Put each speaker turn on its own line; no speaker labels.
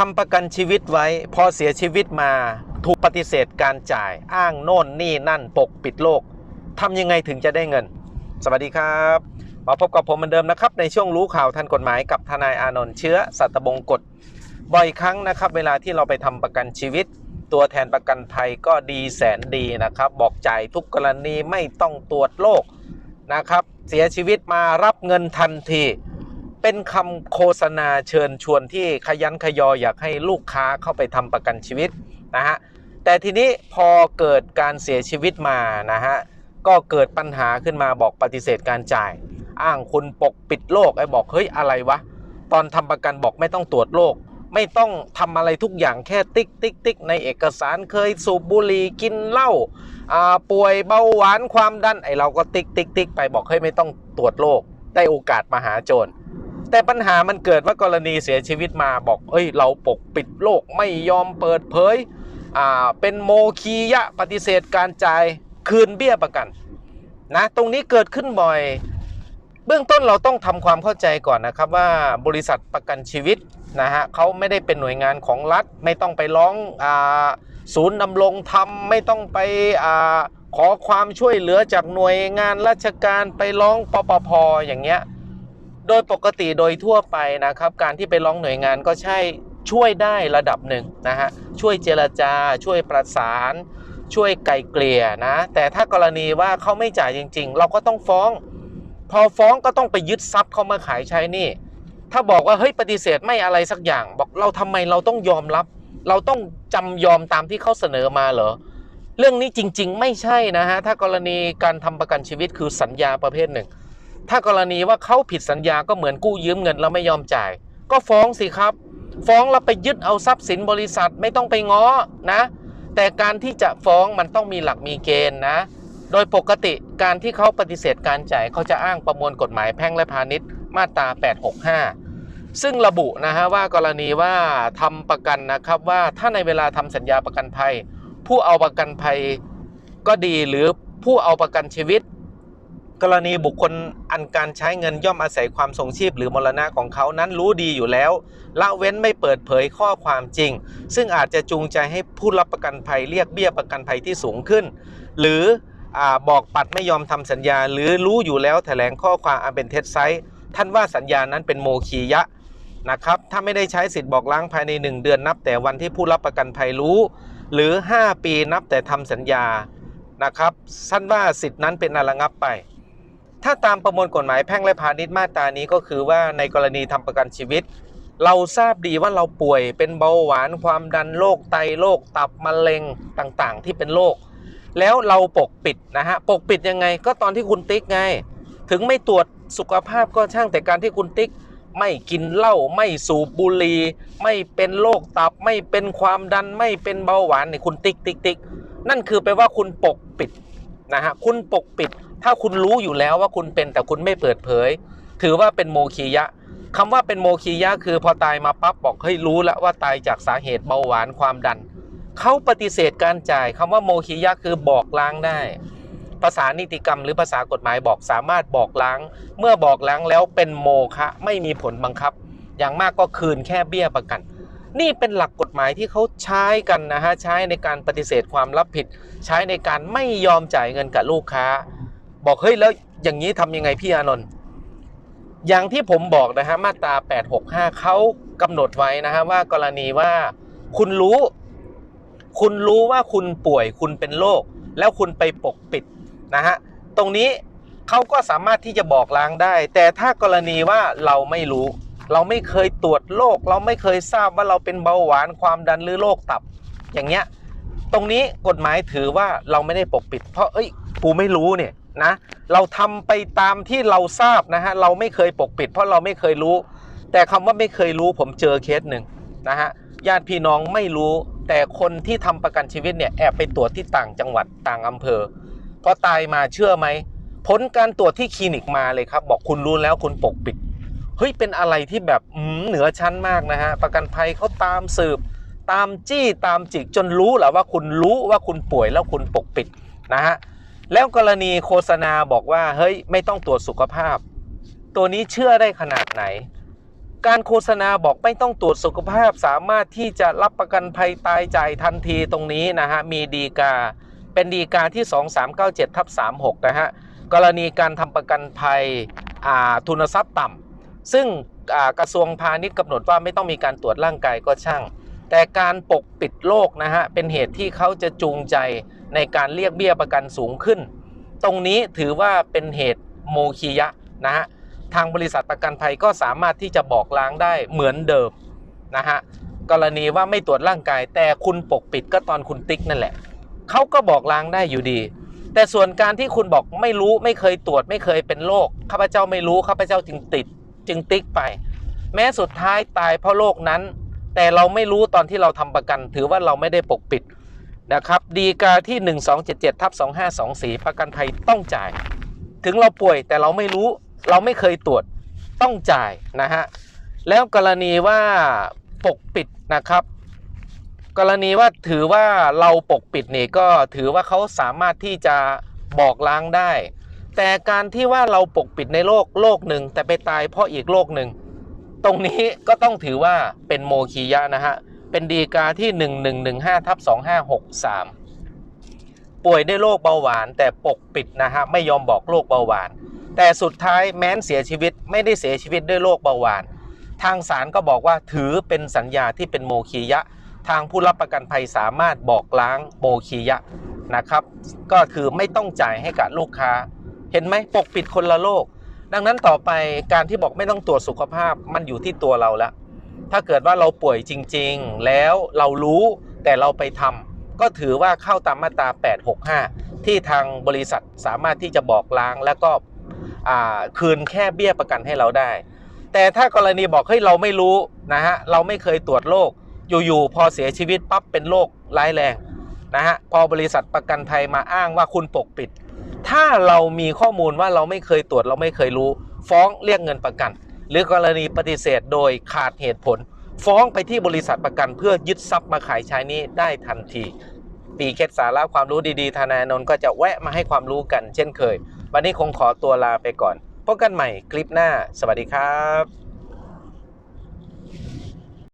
ทำประกันชีวิตไว้ พอเสียชีวิตมาถูกปฏิเสธการจ่ายอ้างโน่นนี่นั่นปกปิดโลกทำยังไงถึงจะได้เงิน สวัสดีครับ มาพบกับผมเหมือนเดิมนะครับ ในช่วงรู้ข่าวทันกฎหมายกับทนายอานนท์เชื้อสัตบงกฎบ่อยครั้งนะครับ เวลาที่เราไปทำประกันชีวิต ตัวแทนประกันภัยก็ดีแสนดีนะครับ บอกจ่ายทุกกรณีไม่ต้องตรวจโรคนะครับ เสียชีวิตมารับเงินทันที เป็นคำโฆษณาเชิญชวนที่ขยันขยออยากให้ลูกค้าเข้าไปทำประกันชีวิตนะฮะแต่ทีนี้พอเกิดการเสียชีวิตมานะฮะก็เกิดปัญหาขึ้นมาบอกปฏิเสธการจ่าย อ้างคุณปกปิดโรคไอ้บอกเฮ้ยอะไรวะ ตอนทำประกันบอกไม่ต้องตรวจโรคไม่ต้องทำอะไรทุกอย่างแค่ติ๊กติ๊กติ๊กในเอกสารเคยสูบบุหรี่กินเหล้าป่วยเบาหวานความดันไอเราก็ติ๊กติ๊กติ๊กไปบอกเฮ้ยไม่ต้องตรวจโรคได้โอกาสมาหาโจร แต่ปัญหามันเกิดว่ากรณีเสียชีวิตมาบอก เอ้ย เราปกปิดโรคไม่ยอมเปิดเผย อ่า เป็นโมคียะปฏิเสธการจ่ายคืนเบี้ยประกัน นะ ตรงนี้เกิดขึ้นบ่อย เบื้องต้นเราต้องทำความเข้าใจก่อนนะครับว่าบริษัทประกันชีวิตนะฮะเขาไม่ได้เป็นหน่วยงานของรัฐ ไม่ต้องไปร้องอาศูนย์ดำรงธรรมไม่ต้องไปอาขอความช่วยเหลือจากหน่วยงานราชการไปร้องปปพอย่างเงี้ย โดยปกติโดยทั่วไปนะครับ การที่ไปร้องหน่วยงานก็ใช่ช่วยได้ระดับหนึ่งนะฮะช่วยเจรจา ช่วยประสาน ช่วยไกลเกลี่ยนะ แต่ถ้ากรณีว่าเขาไม่จ่ายจริง ๆ เราก็ต้องฟ้อง พอฟ้องก็ต้องไปยึดทรัพย์เขามาขายใช้นี่ ถ้าบอกว่าเฮ้ยปฏิเสธไม่อะไรสักอย่าง บอกเราทำไมเราต้องยอมรับ เราต้องจำยอมตามที่เขาเสนอมาเหรอเรื่องนี้จริง ๆ ไม่ใช่นะฮะถ้ากรณีการทำประกันชีวิตคือสัญญาประเภทหนึ่ง ถ้ากรณีว่าเขาผิดสัญญาก็เหมือนกู้ยืมเงินแล้วไม่ยอมจ่าย ก็ฟ้องสิครับ ฟ้องแล้วไปยึดเอาทรัพย์สินบริษัทไม่ต้องไปง้อนะ แต่การที่จะฟ้องมันต้องมีหลักมีเกณฑ์นะ โดยปกติการที่เขาปฏิเสธการจ่ายเขาจะอ้างประมวลกฎหมายแพ่งและพาณิชย์มาตรา 865 ซึ่งระบุนะฮะว่ากรณีว่าทำประกันนะครับว่าถ้าในเวลาทำสัญญาประกันภัย ผู้เอาประกันภัยก็ดีหรือผู้เอาประกันชีวิต กรณีบุคคลอันการใช้เงินย่อมอาศัยความทรงชีพหรือมรณะของเขานั้นรู้ดีอยู่แล้ว ละเว้นไม่เปิดเผยข้อความจริง ซึ่งอาจจะจูงใจให้ผู้รับประกันภัยเรียกเบี้ยประกันภัยที่สูงขึ้น หรืออบอกปัดไม่ยอมทำสัญญา หรือรู้อยู่แล้วแถลงข้อความอันเป็นเท็จไซส์ท่านว่าสัญญานั้นเป็นโมคียะนะครับถ้าไม่ได้ใช้สิทธิ์บอกล้างภายใน 1 เดือนนับ แต่วันที่ผู้รับประกันภัยรู้ หรือ 5 ปีนับแต่ทำสัญญานะครับท่านว่าสิทธินั้นเป็นอระงับไป ถ้าตามประมวลกฎหมายแพ่งและพาณิชย์มาตรานี้ก็คือว่าในกรณีทำประกันชีวิต เราทราบดีว่าเราป่วยเป็นเบาหวานความดันโรคไตโรคตับมะเร็งต่างๆ ที่เป็นโรคแล้วเราปกปิดนะฮะปกปิดยังไงก็ตอนที่คุณติ๊กไง ถึงไม่ตรวจสุขภาพก็ช่างแต่การที่คุณติ๊ก ไม่กินเหล้าไม่สูบบุหรี่ไม่เป็นโรคตับไม่เป็นความดันไม่เป็นเบาหวานเนี่ยคุณติ๊กติ๊กติ๊กนั่นคือแปลว่าคุณปกปิดนะฮะคุณปกปิด ถ้าคุณรู้อยู่แล้วว่าคุณเป็นแต่คุณไม่เปิดเผย ถือว่าเป็นโมคียะคำว่าเป็นโมคียะคือพอตายมาปั๊บบอกเฮ้ยรู้แล้วว่าตายจากสาเหตุเบาหวานความดันเขาปฏิเสธการจ่ายคำว่าโมคียะคือบอกล้างได้ ภาษานิติกรรมหรือภาษากฎหมายบอกสามารถบอกล้าง เมื่อบอกล้างแล้วเป็นโมฆะไม่มีผลบังคับ อย่างมากก็คืนแค่เบี้ยประกัน นี่เป็นหลักกฎหมายที่เขาใช้กันนะฮะใช้ในการปฏิเสธความรับผิด ใช้ในการไม่ยอมจ่ายเงินกับลูกค้า บอกเฮ้ยแล้วอย่างนี้ทำยังไงพี่อานนท์อย่างที่ผมบอกนะฮะมาตรา 865เขากำหนดไว้นะฮะว่ากรณีว่าคุณรู้ คุณรู้ว่าคุณป่วยคุณเป็นโรคแล้วคุณไปปกปิดนะฮะตรงนี้เขาก็สามารถที่จะบอกล้างได้ แต่ถ้ากรณีว่าเราไม่รู้ เราไม่เคยตรวจโรคเราไม่เคยทราบว่าเราเป็นเบาหวานความดันหรือโรคตับ อย่างเงี้ยตรงนี้กฎหมายถือว่าเราไม่ได้ปกปิด เพราะเอ้ยกูไม่รู้เนี่ย นะ เราทำไปตามที่เราทราบนะฮะเราไม่เคยปกปิด เพราะเราไม่เคยรู้ แต่คำว่าไม่เคยรู้ผมเจอเคสหนึ่งนะฮะญาติพี่น้องไม่รู้ แต่คนที่ทำประกันชีวิตเนี่ยแอบไปตรวจที่ต่างจังหวัดต่างอำเภอพอตายมาเชื่อไหมผลการตรวจที่คลินิกมาเลยครับ บอกคุณรู้แล้วคุณปกปิดเฮ้ยเป็นอะไรที่แบบเหนือชั้นมากนะฮะประกันภัยเขาตามสืบ ตามจี้ตามจิกจนรู้แหละว่าคุณรู้ว่าคุณป่วยแล้วคุณปกปิดนะฮะ แล้วกรณีโฆษณาบอกว่าเฮ้ยไม่ต้องตรวจสุขภาพ ตัวนี้เชื่อได้ขนาดไหน การโฆษณาบอกไม่ต้องตรวจสุขภาพ สามารถที่จะรับประกันภัยตายจ่ายทันทีตรงนี้นะฮะมีดีกา เป็นดีกาที่ 2397ทับ36 นะฮะกรณีการทำประกันภัยอาทุนทรัพย์ต่ำซึ่งกระทรวงพาณิชย์กำหนดว่าไม่ต้องมีการตรวจร่างกายก็ช่าง แต่การปกปิดโรคนะฮะเป็นเหตุที่เขาจะจูงใจ ในการเรียกเบี้ยประกันสูงขึ้น ตรงนี้ถือว่าเป็นเหตุโมคียะนะฮะทางบริษัทประกันภัยก็สามารถที่จะบอกล้างได้เหมือนเดิมนะฮะกรณีว่าไม่ตรวจร่างกาย แต่คุณปกปิดก็ตอนคุณติ๊กนั่นแหละเขาก็บอกล้างได้อยู่ดี แต่ส่วนการที่คุณบอกไม่รู้ไม่เคยตรวจไม่เคยเป็นโรคข้าพเจ้าไม่รู้ข้าพเจ้าจึงติด จึงติ๊กไป แม้สุดท้ายตายเพราะโรคนั้น แต่เราไม่รู้ตอนที่เราทำประกัน ถือว่าเราไม่ได้ปกปิด นะครับ ดีกาที่ 1277ทับ2524 ประกันภัยต้องจ่าย ถึงเราป่วยแต่เราไม่รู้เราไม่เคยตรวจต้องจ่ายนะฮะ แล้วกรณีว่าปกปิดนะครับ กรณีว่าถือว่าเราปกปิดนี่ก็ถือว่าเขาสามารถที่จะบอกล้างได้ แต่การที่ว่าเราปกปิดในโลกโลกหนึ่งแต่ไปตายเพราะอีกโลกหนึ่งตรงนี้ก็ต้องถือว่าเป็นโมคียะนะฮะ เป็นดีกาที่ 1115ทับ2563 ป่วยด้วยโรคเบาหวาน แต่ปกปิดนะฮะไม่ยอมบอกโรคเบาหวาน แต่สุดท้ายแม้นเสียชีวิตไม่ได้เสียชีวิตด้วยโรคเบาหวาน ทางศาลก็บอกว่าถือเป็นสัญญาที่เป็นโมคียะ ทางผู้รับประกันภัยสามารถบอกล้างโมคียะนะครับ ก็คือไม่ต้องจ่ายให้กับลูกค้า เห็นไหมปกปิดคนละโลก ดังนั้นต่อไปการที่บอกไม่ต้องตรวจสุขภาพมันอยู่ที่ตัวเราแล้ว ถ้าเกิดว่าเราป่วยจริง ๆ แล้วเรารู้แต่เราไปทำก็ถือว่าเข้าตามมาตรา 865 ที่ทางบริษัทสามารถที่จะบอกล้างแล้วก็คืนแค่เบี้ยประกันให้เราได้ แต่ถ้ากรณีบอกเฮ้ยเราไม่รู้นะฮะเราไม่เคยตรวจโรคอยู่ๆพอเสียชีวิตปั๊บเป็นโรคร้ายแรงนะฮะพอบริษัทประกันภัยมาอ้างว่าคุณปกปิด ถ้าเรามีข้อมูลว่าเราไม่เคยตรวจเราไม่เคยรู้ ฟ้องเรียกเงินประกัน หรือกรณีปฏิเสธโดยขาดเหตุผล ฟ้องไปที่บริษัทประกันเพื่อยึดทรัพย์มาขายใช้นี้ได้ทันที ปีเคสสาระความรู้ดีๆ ทนายอนนท์ก็จะแวะมาให้ความรู้กันเช่นเคย วันนี้คงขอตัวลาไปก่อนพบกันใหม่คลิปหน้า สวัสดีครับ